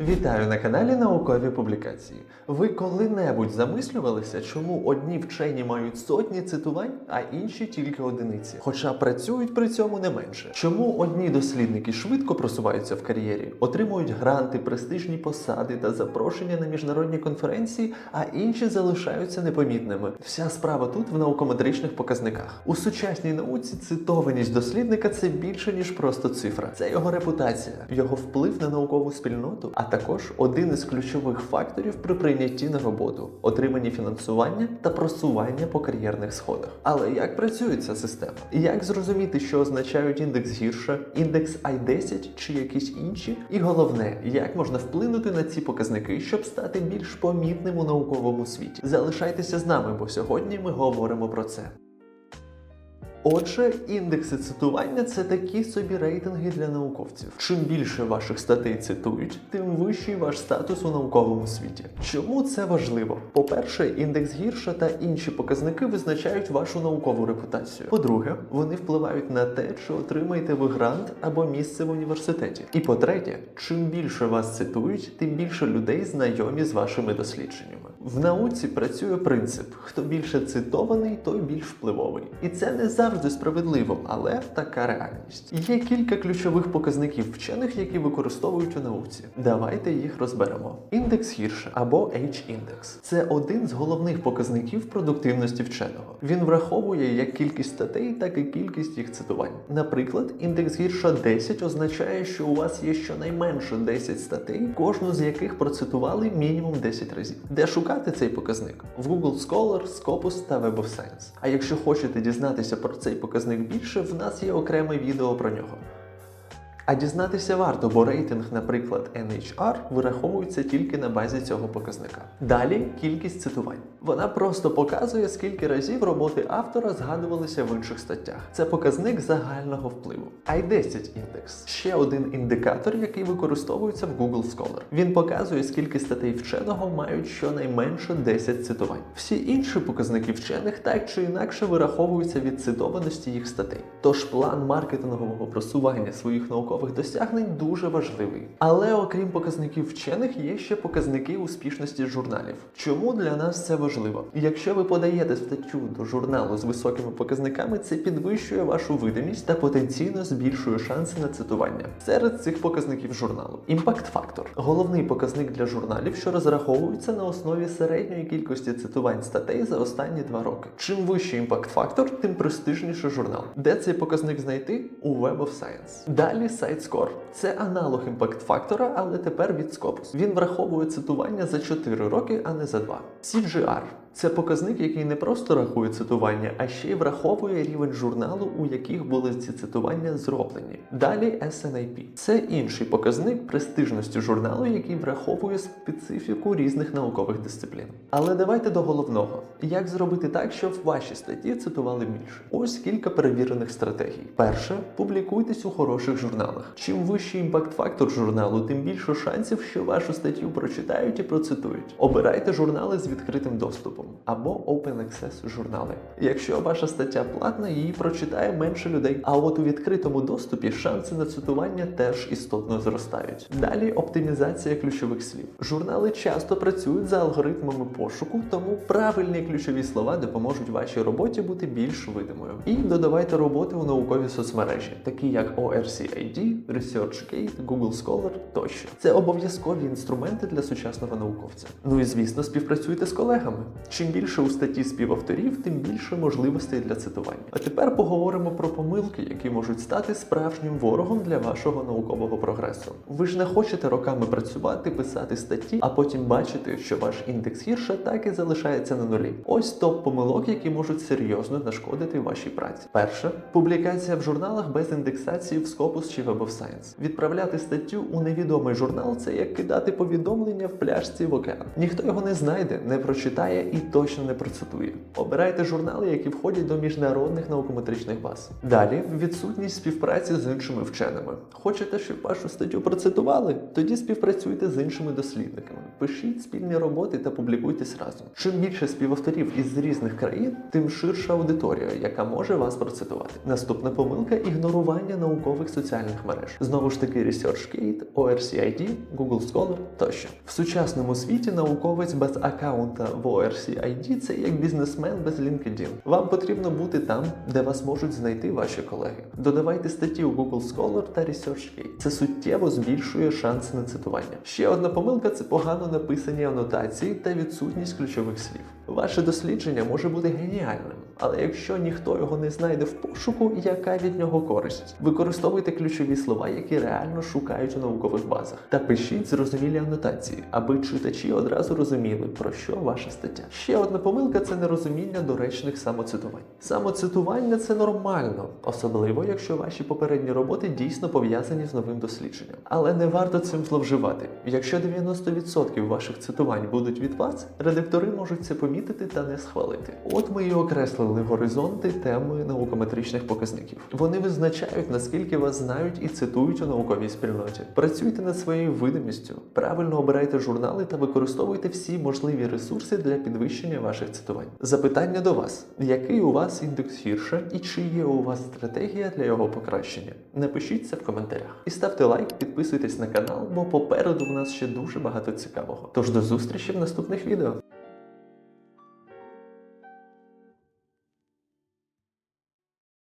Вітаю на каналі Наукові Публікації. Ви коли-небудь замислювалися, чому одні вчені мають сотні цитувань, а інші тільки одиниці, хоча працюють при цьому не менше. Чому одні дослідники швидко просуваються в кар'єрі, отримують гранти, престижні посади та запрошення на міжнародні конференції, а інші залишаються непомітними? Вся справа тут в наукометричних показниках. У сучасній науці цитованість дослідника це більше ніж просто цифра. Це його репутація, його вплив на наукову спільноту, а також один із ключових факторів при прийнятті на роботу, отриманні фінансування та просування по кар'єрних сходах. Але як працює ця система? Як зрозуміти, що означають індекс гірше, індекс I10 чи якісь інші? І головне, як можна вплинути на ці показники, щоб стати більш помітним у науковому світі? Залишайтеся з нами, бо сьогодні ми говоримо про це. Отже, індекси цитування це такі собі рейтинги для науковців. Чим більше ваших статей цитують, тим вищий ваш статус у науковому світі. Чому це важливо? По-перше, індекс гірша та інші показники визначають вашу наукову репутацію. По-друге, вони впливають на те, чи отримаєте ви грант або місце в університеті. І по-третє, чим більше вас цитують, тим більше людей знайомі з вашими дослідженнями. В науці працює принцип: хто більше цитований, той більш впливовий. І це не завжди справедливо, але така реальність. Є кілька ключових показників вчених, які використовують у науці. Давайте їх розберемо. Індекс гірше або H-індекс. Це один з головних показників продуктивності вченого. Він враховує як кількість статей, так і кількість їх цитувань. Наприклад, індекс гірша 10 означає, що у вас є щонайменше 10 статей, кожну з яких процитували мінімум 10 разів. Де шукати цей показник? В Google Scholar, Scopus та Web of Science. А якщо хочете дізнатися про цей показник більше, в нас є окреме відео про нього. А дізнатися варто, бо рейтинг, наприклад, NHR, вираховується тільки на базі цього показника. Далі кількість цитувань. Вона просто показує, скільки разів роботи автора згадувалися в інших статтях. Це показник загального впливу. I10 індекс ще один індикатор, який використовується в Google Scholar. Він показує, скільки статей вченого мають щонайменше 10 цитувань. Всі інші показники вчених так чи інакше вираховуються від цитованості їх статей. Тож план маркетингового просування своїх наукових досягнень дуже важливий. Але окрім показників вчених, є ще показники успішності журналів. Чому для нас це важливо? Якщо ви подаєте статтю до журналу з високими показниками, це підвищує вашу видимість та потенційно збільшує шанси на цитування. Серед цих показників журналу імпакт-фактор головний показник для журналів, що розраховується на основі середньої кількості цитувань статей за останні два роки. Чим вищий імпакт-фактор, тим престижніше журнал. Де цей показник знайти? У Web of Science. Далі сайт Score. Це аналог імпакт-фактора, але тепер від Scopus. Він враховує цитування за 4 роки, а не за 2. CGR. Це показник, який не просто рахує цитування, а ще й враховує рівень журналу, у яких були ці цитування зроблені. Далі SNIP. Це інший показник престижності журналу, який враховує специфіку різних наукових дисциплін. Але давайте до головного: як зробити так, щоб ваші статті цитували більше? Ось кілька перевірених стратегій. Перше, публікуйтесь у хороших журналах. Чим вищий імпакт-фактор журналу, тим більше шансів, що вашу статтю прочитають і процитують. Обирайте журнали з відкритим доступом або Open Access журнали. Якщо ваша стаття платна, її прочитає менше людей. А от у відкритому доступі шанси на цитування теж істотно зростають. Далі оптимізація ключових слів. Журнали часто працюють за алгоритмами пошуку, тому правильні ключові слова допоможуть вашій роботі бути більш видимою. І додавайте роботи у наукові соцмережі, такі як ORCID, ResearchGate, Google Scholar тощо. Це обов'язкові інструменти для сучасного науковця. Ну і звісно, співпрацюйте з колегами. Чим більше у статті співавторів, тим більше можливостей для цитування. А тепер поговоримо про помилки, які можуть стати справжнім ворогом для вашого наукового прогресу. Ви ж не хочете роками працювати, писати статті, а потім бачити, що ваш індекс гірше так і залишається на нулі. Ось топ помилок, які можуть серйозно нашкодити вашій праці. Перше публікація в журналах без індексації в Scopus чи Web of Science. Відправляти статтю у невідомий журнал це як кидати повідомлення в пляшці в океан. Ніхто його не знайде, не прочитає і і точно не процитує. Обирайте журнали, які входять до міжнародних наукометричних баз. Далі відсутність співпраці з іншими вченими. Хочете, щоб вашу статтю процитували? Тоді співпрацюйте з іншими дослідниками. Пишіть спільні роботи та публікуйтесь разом. Чим більше співавторів із різних країн, тим ширша аудиторія, яка може вас процитувати. Наступна помилка ігнорування наукових соціальних мереж. Знову ж таки, ResearchGate, ORCID, Google Scholar тощо. В сучасному світі науковець без аккаунта в ORCID – це як бізнесмен без LinkedIn. Вам потрібно бути там, де вас можуть знайти ваші колеги. Додавайте статті у Google Scholar та ResearchGate. Це суттєво збільшує шанси на цитування. Ще одна помилка це погано написані анотації та відсутність ключових слів. Ваше дослідження може бути геніальним, але якщо ніхто його не знайде в пошуку, яка від нього користь? Використовуйте ключові слова, які реально шукають у наукових базах, та пишіть зрозумілі анотації, аби читачі одразу розуміли, про що ваша стаття. Ще одна помилка це нерозуміння доречних самоцитувань. Самоцитування це нормально, особливо якщо ваші попередні роботи дійсно пов'язані з новим дослідженням. Але не варто цим зловживати. Якщо 90% ваших цитувань будуть від вас, редактори можуть це помітити та не схвалити. От ми і окреслили горизонти теми наукометричних показників. Вони визначають, наскільки вас знають і цитують у науковій спільноті. Працюйте над своєю видимістю, правильно обирайте журнали та використовуйте всі можливі ресурси для підвищення ваших цитувань. Запитання до вас: який у вас індекс гірше і чи є у вас стратегія для його покращення? Напишіть це в коментарях. І ставте лайк, підписуйтесь на канал, бо попереду в нас ще дуже багато цікавого. Тож до зустрічі в наступних відео.